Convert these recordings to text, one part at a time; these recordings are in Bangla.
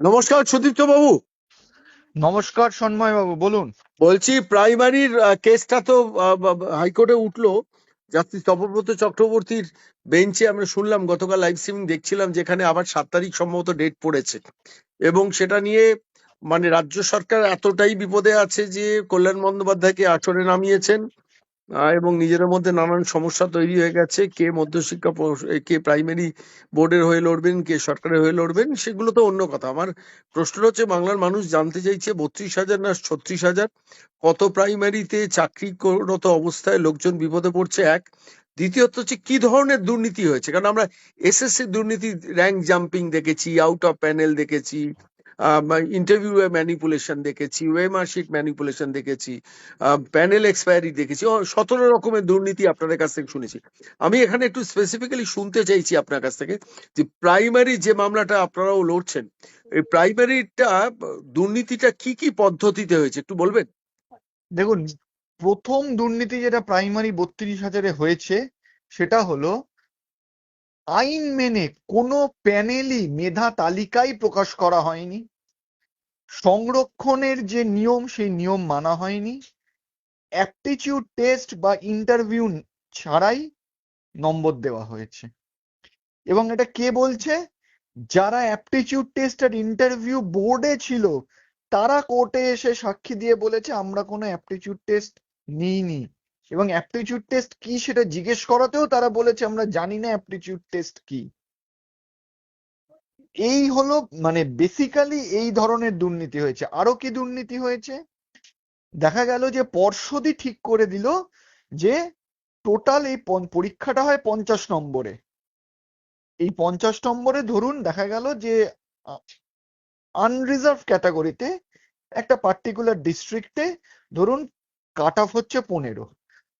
নমস্কার সুদীপ্ত বাবু। নমস্কার সন্ময় বাবু বলুন। বলছি প্রাইমারির কেসটা তো হাইকোর্টে উঠল। জাস্টিস তপব্রত চক্রবর্তীর বেঞ্চে আমরা শুনলাম গতকাল লাইভ স্ট্রিমিং দেখছিলাম যেখানে আবার সাত তারিখ সম্ভবত ডেট পড়েছে। এবং সেটা নিয়ে মানে রাজ্য সরকার এতটাই বিপদে আছে যে কল্যাণ বন্দ্যোপাধ্যায়কে আচরে নামিয়েছেন। এবং নিজেদের মধ্যে নানান সমস্যা তৈরি হয়ে গেছে। কে মধ্যশিক্ষা কে প্রাইমারি বোর্ডের হয়ে লড়বেন, কে সরকারের হয়ে লড়বেন, সেগুলো তো অন্য কথা। আমার প্রশ্নটা হচ্ছে, বাংলার মানুষ জানতে চাইছে বত্রিশ হাজার না ছত্রিশ হাজার? কত প্রাইমারিতে চাকরিরত অবস্থায় লোকজন বিপদে পড়ছে? এক। দ্বিতীয়ত হচ্ছে, কি ধরনের দুর্নীতি হয়েছে? কারণ আমরা এসএসসি দুর্নীতি র্যাঙ্ক জাম্পিং দেখেছি আউট অফ প্যানেল দেখেছি। ইন্টারভিউ ম্যানিপুলেশন দেখেছি ওয়েমার্কশিট ম্যানিপুলেশন দেখেছি প্যানেল এক্সপায়ারি দেখেছি সতেরো রকমের দুর্নীতি আপনাদের কাছ থেকে শুনেছি। আমি এখানে একটু স্পেসিফিক্যালি শুনতে চাইছি আপনার কাছ থেকে যে প্রাইমারি যে মামলাটা আপনারাও লড়ছেন, এই প্রাইমারিটা দুর্নীতিটা কি কি পদ্ধতিতে হয়েছে একটু বলবেন? দেখুন, প্রথম দুর্নীতি যেটা প্রাইমারি বত্রিশ হাজারে হয়েছে, সেটা হলো আইন মেনে কোনো প্যানেলই মেধা তালিকাই প্রকাশ করা হয়নি। সংরক্ষণের যে নিয়ম, সেই নিয়ম মানা হয়নি। অ্যাপটিচিউড টেস্ট বা ইন্টারভিউ ছাড়াই নম্বর দেওয়া হয়েছে। এবং এটা কে বলছে? যারা অ্যাপটিচিউড টেস্ট আর ইন্টারভিউ বোর্ডে ছিল, তারা কোর্টে এসে সাক্ষী দিয়ে বলেছে, আমরা কোনো অ্যাপটিচিউড টেস্ট নিইনি। এবং অ্যাপটিটিউড টেস্ট কি সেটা জিজ্ঞেস করাতেও তারা বলেছে, আমরা জানি না অ্যাপটিটিউড টেস্ট কি। এই হলো মানে বেসিক্যালি এই ধরনের দুর্নীতি হয়েছে। আরও কি দুর্নীতি হয়েছে? দেখা গেল যে পর্ষদই ঠিক করে দিল যে টোটাল এই পরীক্ষাটা হয় পঞ্চাশ নম্বরে। এই পঞ্চাশ নম্বরে ধরুন দেখা গেল যে আনরিজার্ভ ক্যাটাগরিতে একটা পার্টিকুলার ডিস্ট্রিক্টে ধরুন কাট অফ হচ্ছে পনেরো।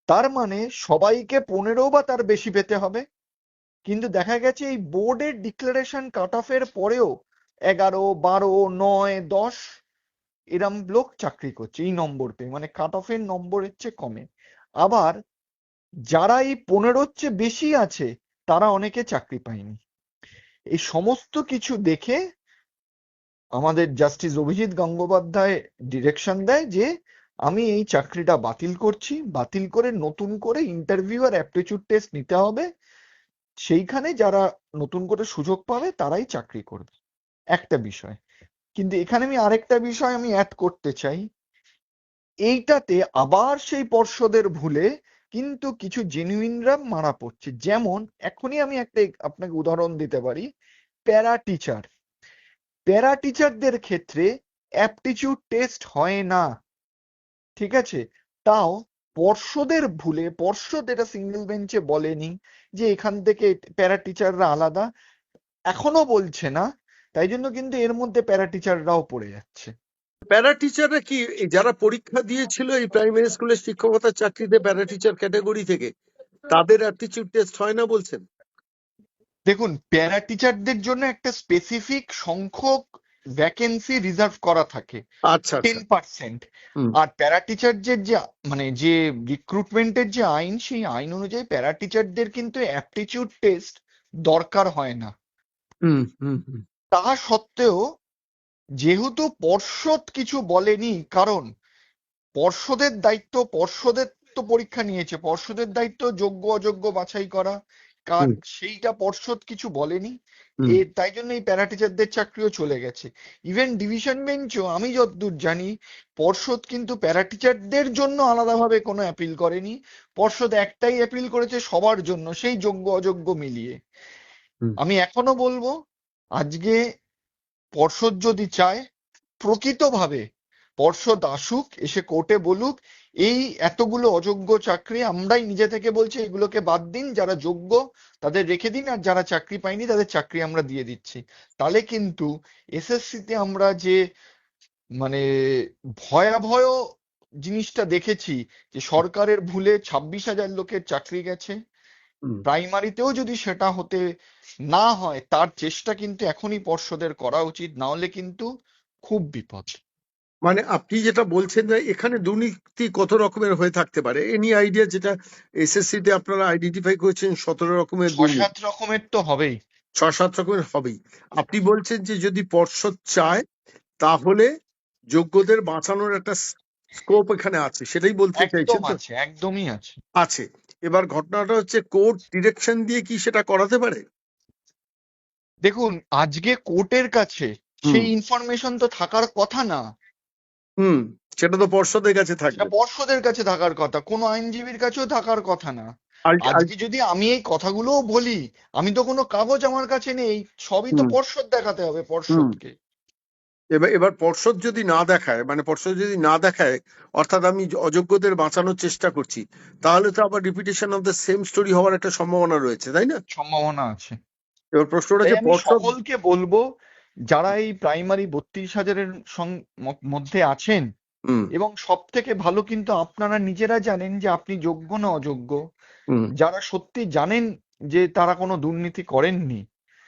তার মানে সবাইকে পনেরো বা তার বেশি পেতে হবে। কিন্তু দেখা গেছে এই বোর্ডের ডিক্লারেশন কাট অফের পরেও এগারো, বারো, নয়, দশ এরম লোক চাকরি করছে এই নম্বর পেয়ে মানে কাট অফের নম্বরের চেয়ে কমে। আবার যারা এই পনেরোর চেয়ে বেশি আছে, তারা অনেকে চাকরি পায়নি। এই সমস্ত কিছু দেখে আমাদের জাস্টিস অভিজিৎ গঙ্গোপাধ্যায় ডিরেকশন দেয় যে আমি এই চাকরিটা বাতিল করছি, বাতিল করে নতুন করে ইন্টারভিউ আর অ্যাপটিটিউড টেস্ট নিতে হবে। সেইখানে যারা নতুন করে সুযোগ পাবে, তারাই চাকরি করবে। একটা বিষয়। কিন্তু এখানে আমি আরেকটা বিষয় আমি অ্যাড করতে চাই। এইটাতে আবার সেই পর্ষদের ভুলে কিন্তু কিছু জেনুইনরা মারা পড়ছে। যেমন, এখনই আমি একটা আপনাকে উদাহরণ দিতে পারি, প্যারা টিচার প্যারা টিচারদের ক্ষেত্রে অ্যাপটিটিউড টেস্ট হয় না। ঠিক আছে? তাও পর্ষদের ভুলে পর্ষদ এটা সিঙ্গেল বেঞ্চে বলেনি যে এখান থেকে প্যারা টিচাররা আলাদা। এখনও বলছে না তাই জন্য কিন্তু এর মধ্যে প্যারা টিচাররাও পড়ে যাচ্ছে। প্যারা টিচাররা কি যারা পরীক্ষা দিয়েছিল এই প্রাইমারি স্কুলের শিক্ষকতার চাকরিতে প্যারা টিচার ক্যাটাগরি থেকে তাদের অ্যাপটিচিউড টেস্ট হয় না বলছেন? দেখুন প্যারা টিচারদের জন্য একটা স্পেসিফিক সংখ্যক ভ্যাকেন্সি রিজার্ভ করা থাকে। আচ্ছা টেন আচ্ছা পার্সেন্ট আর প্যারা টিচারদের যে মানে যে রিক্রুটমেন্টের যে আইন সেই আইন অনুযায়ী প্যারা টিচারদের কিন্তু অ্যাপটিটিউড টেস্ট দরকার হয় না। হুম হুম হুম। তা সত্ত্বেও যেহেতু পর্ষদ কিছু বলেনি কারণ পর্ষদের দায়িত্ব পর্ষদের তো পরীক্ষা নিয়েছে পর্ষদের দায়িত্ব যোগ্য অযোগ্য বাছাই করা কার সেইটা পর্ষদ কিছু বলেনি। তাই জন্য এই প্যারা টিচারদের চাকরিও চলে গেছে। ইভেন ডিভিশন বেঞ্চও আমি যতদূর জানি পর্ষদ কিন্তু প্যারা টিচারদের জন্য আলাদাভাবে কোনো অ্যাপিল করেনি। পর্ষদ একটাই অ্যাপিল করেছে সবার জন্য সেই যোগ্য অযোগ্য মিলিয়ে। আমি এখনও বলব আজকে পর্ষদ যদি চায় প্রকৃতভাবে পর্ষদ আসুক এসে কোর্টে বলুক এই এতগুলো অযোগ্য চাকরি আমরাই নিজে থেকে বলছি এগুলোকে বাদ দিন যারা যোগ্য তাদের রেখে দিন আর যারা চাকরি পায়নি তাদের চাকরি আমরা দিয়ে দিচ্ছি। তাহলে কিন্তু এসএসসি তে আমরা যে মানে ভয়াবহ জিনিসটা দেখেছি যে সরকারের ভুলে ছাব্বিশ হাজার লোকের চাকরি গেছে প্রাইমারিতেও যদি সেটা হতে না হয় তার চেষ্টা কিন্তু এখনই পর্ষদের করা উচিত না হলে কিন্তু খুব বিপদ। মানে আপনি যেটা বলছেন যে এখানে দুর্নীতি কত রকমের হয়ে থাকতে পারে এনি আইডিয়া যেটা এসএসসি তে আপনারা আইডেন্টিফাই করেছেন সতেরো রকমের সাত রকমের তো হবেই। ছ সাত রকমের হবেই। আপনি বলছেন যে যদি পর্ষদ চায় তাহলে যোগ্যদের বাঁচানোর একটা স্কোপ এখানে আছে সেটাই বলতে চাইছেন আছে একদমই আছে। আছে। এবার ঘটনাটা হচ্ছে কোর্ট ডিরেকশন দিয়ে কি সেটা করাতে পারে? দেখুন আজকে কোর্টের কাছে সেই ইনফরমেশন তো থাকার কথা না। হুম সেটা তো পর্ষদের কাছে থাকে পর্ষদের কাছে থাকার কথা কোনো আইনজীবীর কাছেও থাকার কথা না। আজকে যদি আমি এই কথাগুলোও বলি আমি তো কোনো কাগজ আমার কাছে নেই সবই তো পর্ষদ দেখাতে হবে পর্ষদকে। এবার এবার পর্ষদ যদি না দেখায় মানে পর্ষদ যদি না দেখায় অর্থাৎ আমি অযোগ্যদের বাঁচানোর চেষ্টা করছি তাহলে তো আবার repetition of the same story হওয়ার একটা সম্ভাবনা রয়েছে তাই না? সম্ভাবনা আছে। এবার প্রশ্নটা যে পর্ষদ সকলকে বলব যারা এই প্রাইমারি বত্রিশ হাজারের মধ্যে আছেন এবং সব থেকে ভালো কিন্তু আপনারা নিজেরা জানেন যে আপনি যোগ্য না অযোগ্য যারা সত্যি জানেন যে তারা কোনো দুর্নীতি করেননি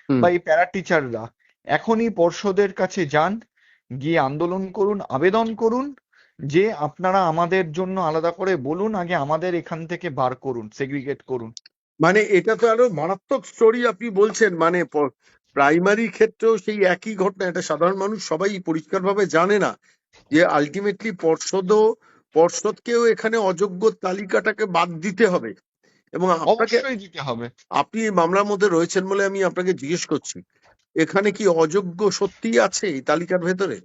বা এই প্যারা টিচাররা এখনই পর্ষদের কাছে যান গিয়ে আন্দোলন করুন আবেদন করুন যে আপনারা আমাদের জন্য আলাদা করে বলুন আগে আমাদের এখান থেকে বার করুন সেগ্রিগেট করুন। মানে এটা তো আরও মারাত্মক স্টোরি আপনি বলছেন মানে প্রাইমারি ক্ষেত্রেও সেই একই ঘটনা এটা সাধারণ মানুষ সবাই পরিষ্কারভাবে জানে না যে আলটিমেটলি পর্ষদও পর্ষদকেও এখানে অযোগ্য তালিকাটাকে বাদ দিতে হবে। এবং আপনাকে দিতে হবে। আপনি এই মামলার মধ্যে রয়েছেন বলে আমি আপনাকে জিজ্ঞেস করছি। এখানে কি অযোগ্য সত্যিই আছে এই তালিকার ভেতরে?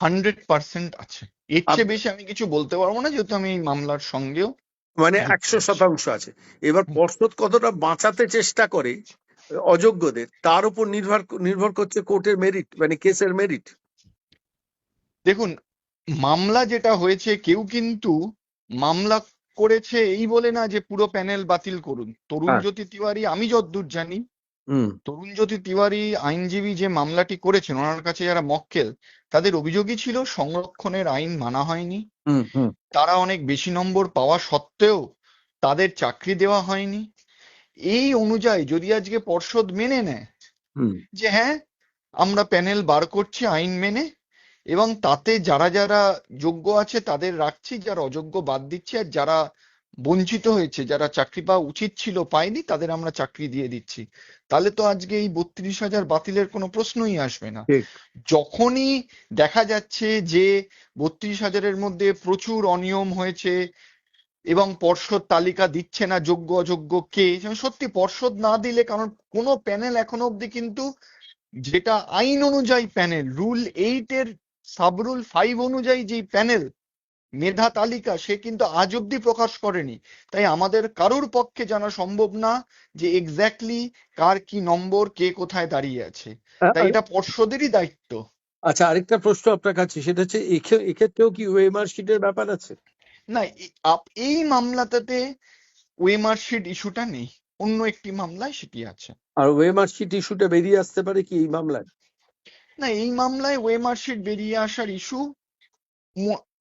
হান্ড্রেড পার্সেন্ট আছে। এর চেয়ে বেশি আমি কিছু বলতে পারব না যেহেতু আমি এই মামলার সঙ্গেও মানে একশো শতাংশ আছে। এবার পর্ষদ কতটা বাঁচাতে চেষ্টা করে অযোগ্যদের তার উপর নির্ভর নির্ভর করছে কোর্টের মেরিট মানে কেসের মেরিট দেখুন মামলা যেটা হয়েছে কেউ কিন্তু মামলা করেছে এই বলে না যে পুরো প্যানেল বাতিল করুন। তরুণ হ্যাঁ। জ্যোতি তিওয়ারি আমি যতদূর জানি তরুণ জ্যোতি তিওয়ারি আইনজীবী যে মামলাটি করেছেন ওনার কাছে যারা মক্কেল তাদের অভিযোগই ছিল সংরক্ষণের আইন মানা হয়নি। তারা অনেক বেশি নম্বর পাওয়া সত্ত্বেও তাদের চাকরি দেওয়া হয়নি। এই অনুযায়ী যদি আজকে পর্ষদ মেনে নেয় যে হ্যাঁ আমরা প্যানেল বার করছি আইন মেনে এবং তাতে যারা যারা যোগ্য আছে তাদের রাখছি যারা অযোগ্য বাদ দিচ্ছি আর যারা বঞ্চিত হয়েছে যারা চাকরি পাওয়া উচিত ছিল পায়নি তাদের আমরা চাকরি দিয়ে দিচ্ছি। তাহলে তো আজকে এই বত্রিশ হাজার বাতিলের কোনো প্রশ্নই আসবে না। যখনই দেখা যাচ্ছে যে বত্রিশ হাজারের মধ্যে প্রচুর অনিয়ম হয়েছে এবং পর্ষদ তালিকা দিচ্ছে না যোগ্য অযোগ্য কে? সত্যি পর্ষদ না দিলে কারণ কোনো প্যানেল এখনও অব্দি কিন্তু যেটা আইন অনুযায়ী প্যানেল রুল এইট এর সাবরুল ফাইভ অনুযায়ী যে প্যানেল মেধা তালিকা সে কিন্তু আজ অব্দি প্রকাশ করেনি। তাই আমাদের কারোর পক্ষে জানা সম্ভব না যে এক্স্যাক্টলি কার কি নম্বর কে কোথায় দাঁড়িয়ে আছে। তাই এটা পর্ষদেরই দায়িত্ব। আচ্ছা আরেকটা প্রশ্ন আপনার কাছে সেটা হচ্ছে এক্ষে- এক্ষেত্রেও কি ওয়েমার শিটের ব্যাপার আছে? না এই মামলাটাতে ওয়েমার শিট ইস্যুটা নেই। অন্য একটি মামলায় সেটি আছে। আর ওয়েমার শিট ইস্যুটা বেরিয়ে আসতে পারে কি এই মামলায়? না এই মামলায় ওয়েমার শিট বেরিয়ে আসার ইস্যু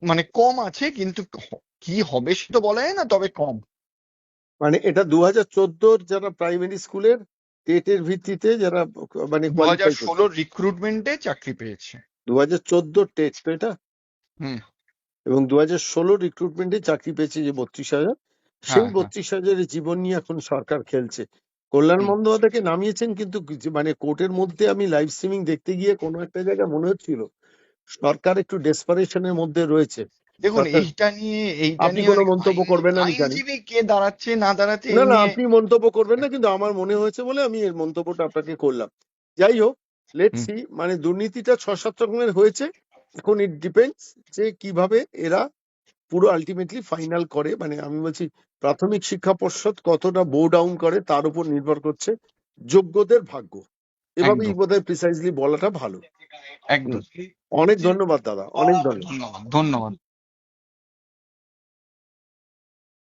মানে কম আছে কিন্তু কি হবে সে তো বলা যায় না তবে কম। মানে এটা দু হাজার চোদ্দোর যারা প্রাইমারি স্কুলের টেটের ভিত্তিতে যারা মানে দু হাজার ষোলোর রিক্রুটমেন্টে চাকরি পেয়েছে। দু হাজার চোদ্দোর টেট এটা? হুম। এবং দু হাজার ষোলো রিক্রুটমেন্টে চাকরি পেয়েছে যে বত্রিশ হাজার সেই হ্যাঁ। বত্রিশ হাজারের জীবন নিয়ে এখন সরকার খেলছে কল্যাণ। বন্দ্যোপাধ্যায়কে নামিয়েছেন কিন্তু মানে কোর্টের মধ্যে আমি লাইভ স্ট্রিমিং দেখতে গিয়ে কোনো একটা জায়গায় মনে হচ্ছিল সরকার একটু ডেসপারেশনের মধ্যে রয়েছে দেখুন এইটা নিয়ে এইটা আপনি কোনো মন্তব্য করবেন না আমি জানি। কে দাঁড়াচ্ছে না দাঁড়াচ্ছে না না আপনি মন্তব্য করবেন না কিন্তু আমার মনে হয়েছে বলে আমি এর মন্তব্যটা আপনাকে করলাম যাই হোক লেট সি মানে দুর্নীতিটা ছ সাত রকমের হয়েছে এখন ইট ডিপেন্ডস যে কীভাবে এরা পুরো আলটিমেটলি ফাইনাল করে। মানে আমি বলছি প্রাথমিক শিক্ষা পর্ষদ কতটা বো ডাউন করে তার উপর নির্ভর করছে যোগ্যদের ভাগ্য। এভাবেই। বোধহয় প্রিসাইজলি বলাটা ভালো। একদম। অনেক ধন্যবাদ দাদা অনেক ধন্যবাদ ধন্যবাদ।